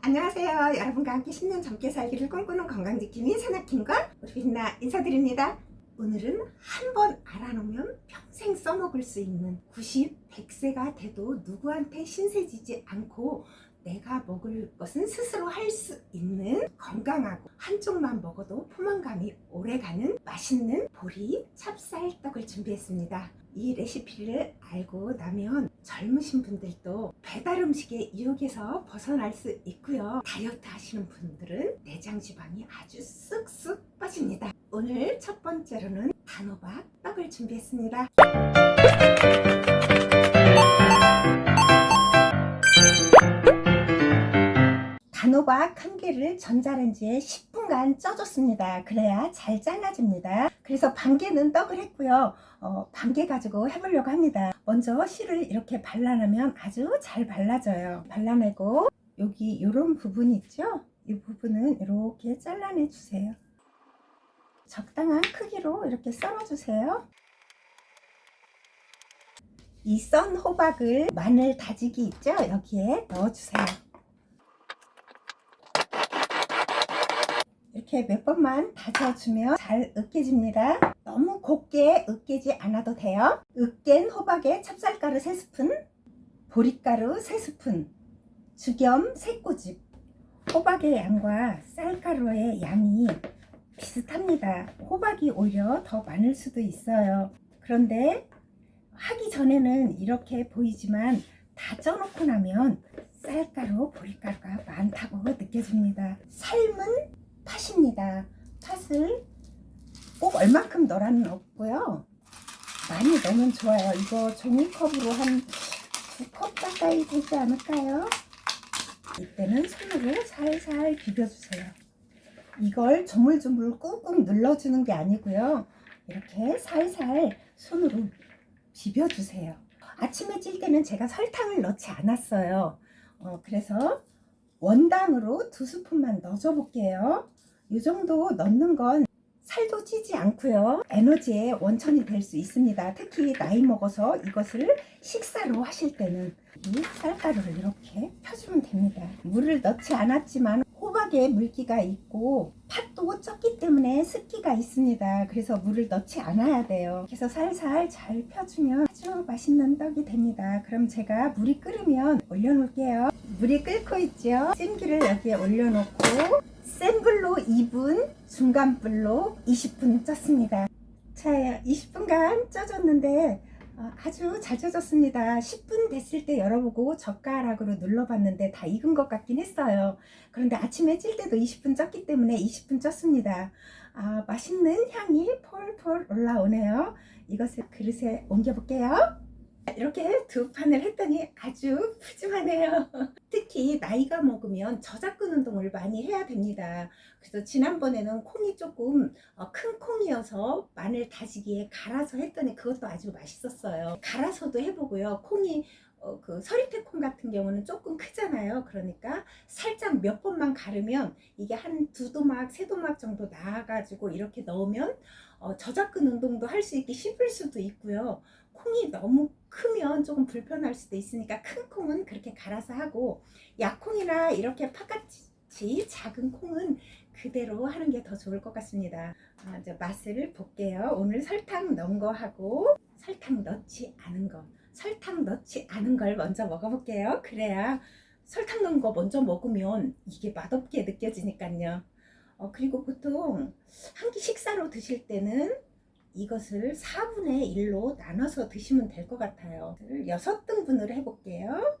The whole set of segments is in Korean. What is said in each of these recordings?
안녕하세요. 여러분과 함께 10년 젊게 살기를 꿈꾸는 건강지킴이 산악킴과 우리 빛나 인사드립니다. 오늘은 한 번 알아놓으면 평생 써먹을 수 있는 90, 100세가 돼도 누구한테 신세지지 않고 내가 먹을 것은 스스로 할 수 있는 건강하고 한쪽만 먹어도 포만감이 오래가는 맛있는 보리 찹쌀떡을 준비했습니다. 이 레시피를 알고 나면 젊으신 분들도 배달 음식의 유혹에서 벗어날 수 있고요. 다이어트 하시는 분들은 내장 지방이 아주 쑥쑥 빠집니다. 오늘 첫 번째로는 단호박 떡을 준비했습니다. 단호박 한 개를 전자레인지에 10 분간 쪄줬습니다. 그래야 잘 잘라집니다. 그래서 반 개는 떡을 했고요. 어, 반개 가지고 해보려고 합니다. 먼저 실을 이렇게 발라내면 아주 잘 발라져요. 발라내고 여기 이런 부분 있죠? 이 부분은 이렇게 잘라내 주세요. 적당한 크기로 이렇게 썰어 주세요. 이 썬 호박을 마늘 다지기 있죠? 여기에 넣어주세요. 이렇게 몇 번만 다져주면 잘 으깨집니다. 너무 곱게 으깨지 않아도 돼요. 으깬 호박에 찹쌀가루 3스푼, 보리가루 3스푼, 죽염 3꼬집. 호박의 양과 쌀가루의 양이 비슷합니다. 호박이 오히려 더 많을 수도 있어요. 그런데 하기 전에는 이렇게 보이지만 다 쪄놓고 나면 쌀가루, 보리가루가 많다고 느껴집니다. 삶은 팥입니다. 팥을 꼭 얼만큼 넣으라는 없고요. 많이 넣으면 좋아요. 이거 종이컵으로 한 두 컵 가까이 되지 않을까요? 이때는 손으로 살살 비벼주세요. 이걸 조물조물 꾹꾹 눌러주는 게 아니고요. 이렇게 살살 손으로 비벼주세요. 아침에 찔 때는 제가 설탕을 넣지 않았어요. 어, 그래서 원당으로 두 스푼만 넣어줘 볼게요. 이 정도 넣는 건 살도 찌지 않고요. 에너지의 원천이 될 수 있습니다. 특히 나이 먹어서 이것을 식사로 하실 때는 이 쌀가루를 이렇게 펴주면 됩니다. 물을 넣지 않았지만 호박에 물기가 있고 팥도 쪘기 때문에 습기가 있습니다. 그래서 물을 넣지 않아야 돼요. 그래서 살살 잘 펴주면 아주 맛있는 떡이 됩니다. 그럼 제가 물이 끓으면 올려놓을게요. 물이 끓고 있죠. 찜기를 여기에 올려놓고 센 불로 2분, 중간 불로 20분 쪘습니다. 자, 20분간 쪄줬는데 어, 아주 잘 쪄졌습니다. 10분 됐을 때 열어보고 젓가락으로 눌러봤는데 다 익은 것 같긴 했어요. 그런데 아침에 찔 때도 20분 쪘기 때문에 20분 쪘습니다. 아, 맛있는 향이 폴폴 올라오네요. 이것을 그릇에 옮겨볼게요. 이렇게 두 판을 했더니 아주 푸짐하네요. 특히 나이가 먹으면 저작근 운동을 많이 해야 됩니다. 그래서 지난번에는 콩이 조금 어, 큰 콩이어서 마늘 다지기에 갈아서 했더니 그것도 아주 맛있었어요. 갈아서도 해보고요. 콩이 어, 그 서리태 콩 같은 경우는 조금 크잖아요. 그러니까 살짝 몇 번만 갈으면 이게 한 두 도막, 세 도막 정도 나와가지고 이렇게 넣으면 어, 저작근 운동도 할 수 있게 씹을 수도 있고요. 콩이 너무 크면 조금 불편할 수도 있으니까 큰 콩은 그렇게 갈아서 하고 약콩이나 이렇게 팥 같이 작은 콩은 그대로 하는 게 더 좋을 것 같습니다. 아, 이제 맛을 볼게요. 오늘 설탕 넣은 거 하고 설탕 넣지 않은 거, 설탕 넣지 않은 걸 먼저 먹어볼게요. 그래야 설탕 넣은 거 먼저 먹으면 이게 맛없게 느껴지니까요. 어, 그리고 보통 한 끼 식사로 드실 때는 이것을 4분의 1로 나눠서 드시면 될 것 같아요. 6등분으로 해볼게요.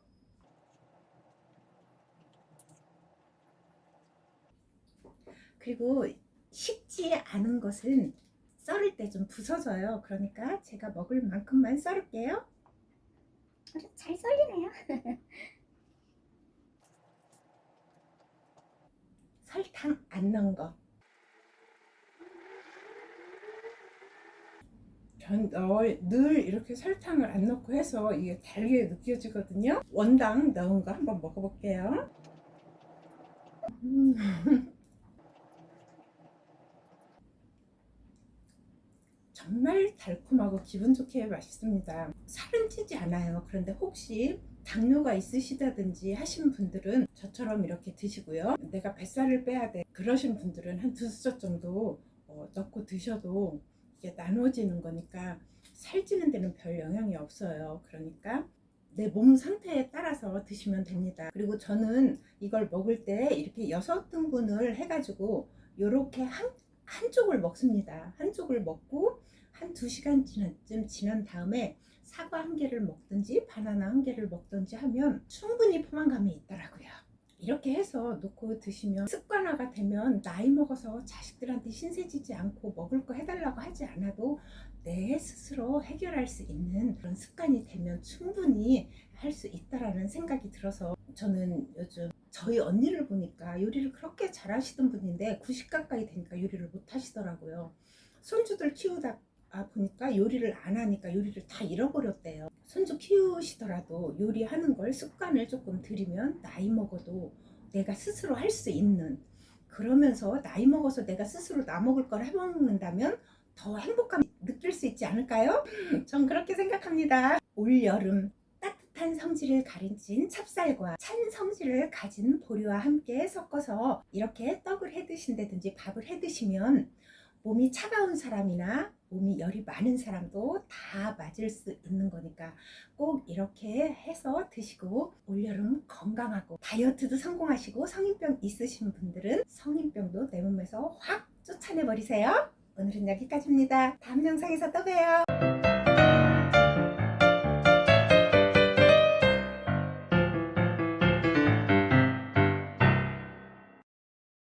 그리고 식지 않은 것은 썰을 때 좀 부서져요. 그러니까 제가 먹을 만큼만 썰을게요. 잘 썰리네요. 설탕 안 넣은 거. 전 어, 늘 이렇게 설탕을 안 넣고 해서 이게 달게 느껴지거든요. 원당 넣은 거 한번 먹어볼게요. 음. 정말 달콤하고 기분 좋게 맛있습니다. 살은 찌지 않아요. 그런데 혹시 당뇨가 있으시다든지 하신 분들은 저처럼 이렇게 드시고요. 내가 뱃살을 빼야 돼. 그러신 분들은 한 두 수저 정도 어, 넣고 드셔도 이게 나눠지는 거니까 살찌는 데는 별 영향이 없어요. 그러니까 내 몸 상태에 따라서 드시면 됩니다. 그리고 저는 이걸 먹을 때 이렇게 여섯 등분을 해가지고 이렇게 한, 한쪽을 먹습니다. 한쪽을 먹고 한 두 시간쯤 지난 다음에 사과 한 개를 먹든지 바나나 한 개를 먹든지 하면 충분히 포만감이 있더라고요. 이렇게 해서 놓고 드시면 습관화가 되면 나이 먹어서 자식들한테 신세지지 않고 먹을 거 해달라고 하지 않아도 내 스스로 해결할 수 있는 그런 습관이 되면 충분히 할 수 있다라는 생각이 들어서 저는 요즘 저희 언니를 보니까 요리를 그렇게 잘하시던 분인데 90 가까이 되니까 요리를 못 하시더라고요. 손주들 키우다 보니까 요리를 안 하니까 요리를 다 잃어버렸대요. 손주 키우시더라도 요리하는 걸 습관을 조금 들이면 나이 먹어도 내가 스스로 할 수 있는 그러면서 나이 먹어서 내가 스스로 나 먹을 걸 해먹는다면 더 행복감 느낄 수 있지 않을까요? 전 그렇게 생각합니다. 올 여름 따뜻한 성질을 가진 찹쌀과 찬 성질을 가진 보리와 함께 섞어서 이렇게 떡을 해 드신다든지 밥을 해 드시면 몸이 차가운 사람이나 몸이 열이 많은 사람도 다 맞을 수 있는 거니까 꼭 이렇게 해서 드시고 올여름 건강하고 다이어트도 성공하시고 성인병 있으신 분들은 성인병도 내 몸에서 확 쫓아내 버리세요. 오늘은 여기까지입니다. 다음 영상에서 또 봬요.